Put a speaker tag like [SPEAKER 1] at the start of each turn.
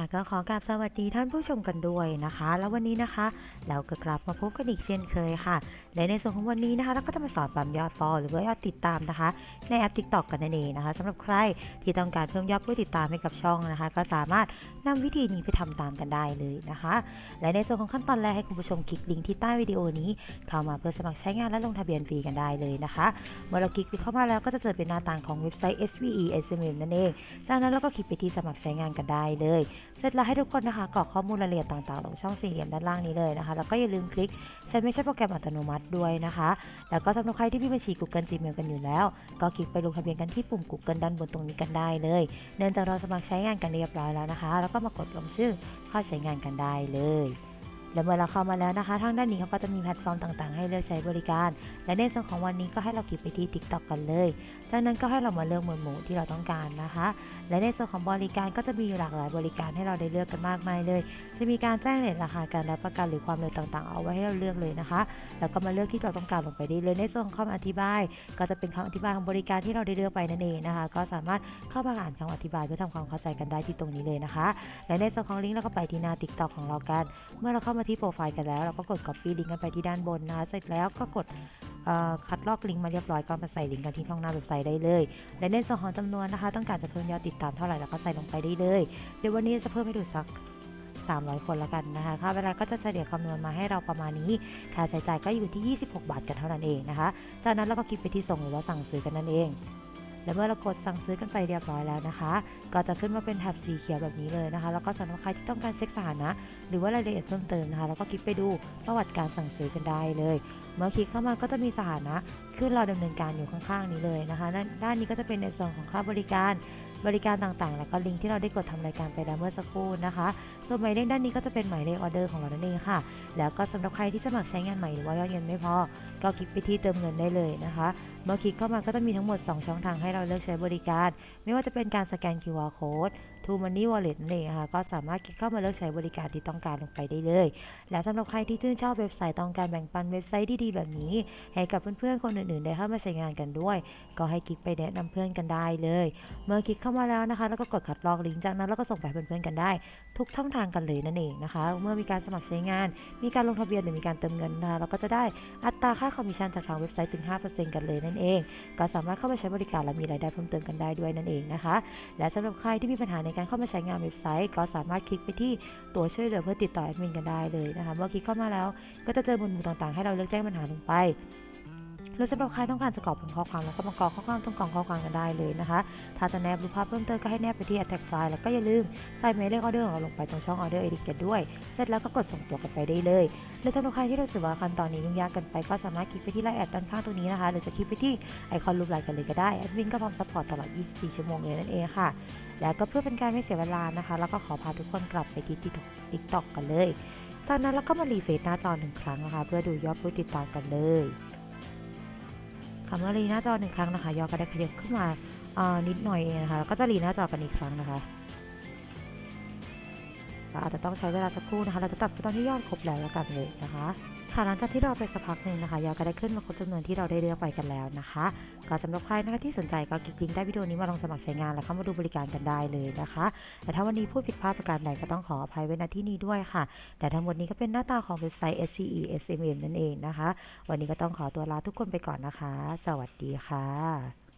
[SPEAKER 1] คะก็ขอกราบสวัสดีท่านผู้ชมกันด้วยนะคะ แล้ววันนี้นะคะ เราก็กลับมาพบกันอีกเช่นเคยค่ะ และในส่วนของวันนี้นะคะเราก็จะมาสอนปั๊มยอดฟอลหรือว่ายอดติดตามนะคะ ในแอป TikTok กันนั่นเองนะคะสำหรับใครที่ต้องการเพิ่มยอดผู้ติดตามให้กับช่องนะคะ ก็สามารถนำวิธีนี้ไปทำตามกันได้เลยนะคะ และในส่วนของขั้นตอนแรกให้คุณผู้ชมคลิกลิงก์ที่ใต้วิดีโอนี้ เข้ามาเพื่อสมัครใช้งานและลงทะเบียนฟรีกันได้เลยนะคะ เมื่อเราคลิกเข้ามาแล้วก็จะเจอเป็นหน้าต่างของเว็บไซต์ SVE SMM นั่นเองจากนั้นเราก็คลิกไปที่สมัครใช้งานกันได้เลยเสร็จแล้วให้ทุกคนนะคะกรอกข้อมูลรายละเอียดต่างๆลงช่องสี่เหลี่ยมด้านล่างนี้เลยนะคะ แล้วก็อย่าลืมคลิกใช้ไม่ใช่โปรแกรมอัตโนมัติด้วยนะคะ แล้วก็สำหรับใครที่มีบัญชี Google Gmail กันอยู่แล้ว ก็คลิกไปลงทะเบียนกันที่ปุ่ม Google ด้านบนตรงนี้กันได้เลย เนื่องจากเราสมัครใช้งานกันเรียบร้อยแล้วนะคะ แล้วก็มากดลงชื่อเข้าใช้งานกันได้เลย และเมื่อเราเข้ามาแล้วนะคะ ทางด้านนี้เขาก็จะมีแพลตฟอร์มต่างๆ ให้เลือกใช้บริการ และในส่วนของวันนี้ก็ให้เราคลิกไปที่ TikTok กันเลย จากนั้นก็ให้เรามาเลือกหมวดหมู่ที่เราต้องการนะคะ และในส่วนของบริการก็จะมีหลากหลายบริการให้เราได้เลือกกันมากมายเลย จะมีการแจ้งเรทราคาการรับประกันหรือความเร็วต่างๆ เอาไว้ให้เราเลือกเลยนะคะ แล้วก็มาเลือกที่เราต้องการลงไปได้เลย ในส่วนของคำอธิบาย ก็จะเป็นคำอธิบายของบริการที่เราได้เลือกไปนั่นเองนะคะ ก็สามารถเข้ามาอ่านคำอธิบายเพื่อทำความเข้าใจกันได้ที่ตรงนี้เลยนะคะ และในส่วนของลิงก์เราก็ไปที่หน้า TikTok ของเรากัน เมื่อเราเข้ามาที่โปรไฟล์กันแล้ว เราก็กด copy ลิงก์กันไปที่ด้านบนนะเสร็จแล้วก็กดคัดลอกลิงก์มาเรียบร้อยก็มาใส่ลิงก์กันที่ช่องหน้าเว็บไซต์ได้เลยและในส่วนของจำนวนนะคะ ต้องการจะเพิ่มยอดติดตามเท่าไหร่เราก็ใส่ลงไปได้เลย เดี๋ยววันนี้จะเพิ่มให้ดูสัก 300 คนแล้วกันนะคะค่าเวลาก็จะเฉลี่ยคำนวณมาให้เราประมาณนี้ ค่าใช้จ่ายก็อยู่ที่ 26 บาทกันเท่านั้นเองนะคะ จากนั้นเราก็คลิกไปที่ส่งหรือว่าสั่งซื้อกันนั่นเอง และเมื่อเรากดสั่งซื้อกันไปเรียบร้อยแล้วนะคะ ก็จะขึ้นมาเป็นแถบสีเขียวแบบนี้เลยนะคะ แล้วก็สำหรับใครที่ต้องการเช็คสถานะ หรือว่ารายละเอียดเพิ่มเติมนะคะ แล้วก็คลิกไปดูประวัติการสั่งซื้อกันได้เลย เมื่อคลิกเข้ามาก็จะมีสถานะขึ้นเราดำเนินการอยู่ข้างๆนี้เลยนะคะด้านด้านนี้ก็จะเป็นในส่วนของค่าบริการบริการต่างๆ แล้วก็ลิงก์ที่เราได้กดทำรายการไปแล้วเมื่อสักครู่นะคะ ส่วนหมายเลขด้านนี้ก็จะเป็นหมายเลขออเดอร์ของเรานั่นเองค่ะ แล้วก็สำหรับใครที่สมัครใช้งานใหม่หรือว่ายอดเงินไม่พอ ก็คลิกไปที่เติมเงินได้เลยนะคะ เมื่อคลิกเข้ามาก็จะมีทั้งหมด 2 ช่องทางให้เราเลือกใช้บริการ ไม่ว่าจะเป็นการสแกน QR code True Money Wallet นั่นเองค่ะก็สามารถคลิกเข้ามาเลือกใช้บริการที่ต้องการลงไปได้เลย และสำหรับใครที่ชื่นชอบเว็บไซต์ต้องการแบ่งปันเว็บไซต์ดีๆแบบนี้ ให้กับเพื่อนๆคนอื่นๆได้เข้ามาใช้งานกันด้วย ก็ให้คลิกไปแนะนำเพื่อนกันได้เลย เมื่อคลิกเข้ามาแล้วนะคะ แล้วก็กดคัดลอกลิงก์จากนั้นเราก็ส่งไปเพื่อนๆกันได้ ทุกช่องทางกันเลยนั่นเองนะคะ เมื่อมีการสมัครใช้งาน มีการลงทะเบียนหรือมีการเติมเงินนะคะเราก็จะได้อัตราค่าคอมมิชชั่นจากทางเว็บไซต์ถึง 5%กันเลยนั่นเอง ก็สามารถเข้ามาใช้บริการและมีรายได้เพิ่มเติมกันได้ด้วยนั่นเองนะคะ และสำหรับใครที่มีปัญหาในการเข้ามาใช้งานเว็บไซต์ ก็สามารถคลิกไปที่ตัวช่วยเหลือเพื่อติดต่อแอดมินกันได้เลยนะคะ เมื่อคลิกเข้ามาแล้ว ก็จะเจอหมวดหมู่ต่างๆ ให้เราเลือกแจ้งปัญหาลงไป หรือสำหรับใครต้องการจะกรอกเป็นข้อความแล้วก็มากรอกข้อความตรงกล่องข้อความกันได้เลยนะคะ ถ้าจะแนบรูปภาพเพิ่มเติมก็ให้แนบไปที่ attach file แล้วก็อย่าลืมใส่หมายเลขออเดอร์ของเราลงไปตรงช่อง order edit กันด้วย เสร็จแล้วก็กดส่งตัวกันไปได้เลยหรือสำหรับใครที่รู้สึกว่าขั้นตอนนี้ยุ่งยากเกันไปก็สามารถคลิกไปที่ไลน์แอดด้านข้างตรงนี้นะคะหรือจะคลิกไปที่ไอคอนรูปไลน์กันเลยก็ได้แอดมินก็พร้อมซัพพอร์ตตลอด 24 ชั่วโมงเลยนั่นเองค่ะ แล้วก็เพื่อเป็นการไม่เสียเวลานะคะ แล้วก็ขอพาทุกคนกลับไปที่ TikTok กันเลย จากนั้นเราก็มารีเฟซหน้าจอหนึ่งครั้งนะคะ เพื่อดูยอดผู้ติดตามกันเลย คำว่ารีหน้าจอหนึ่งครั้งนะคะยอก็ได้ขยับขึ้นมาานิดหน่อยเองนะคะแล้วก็จะรีหน้าจอกันอีกครั้งนะคะอาจจะต้องใช้เวลาสักครู่นะคะ เราจะตัดไปตอนที่ยอดครบแล้วแล้วกันเลยนะคะ ค่ะหลังจากที่เราไปสักพักหนึ่งนะคะยอดก็ได้ขึ้นมาครบจำนวนที่เราได้เลือกไปกันแล้วนะคะ ก็สำหรับใครนะคะที่สนใจก็คลิกลิงก์ใต้วิดีโอนี้มาลองสมัครใช้งานแล้วเข้ามาดูบริการกันได้เลยนะคะ แต่ถ้าวันนี้พูดผิดพลาดประการใดก็ต้องขออภัยไว้ณที่นี้ด้วยค่ะ แต่ทั้งหมดนี้ก็เป็นหน้าตาของเว็บไซต์ SCE SMM นั่นเองนะคะ วันนี้ก็ต้องขอตัวลาทุกคนไปก่อนนะคะ สวัสดีค่ะ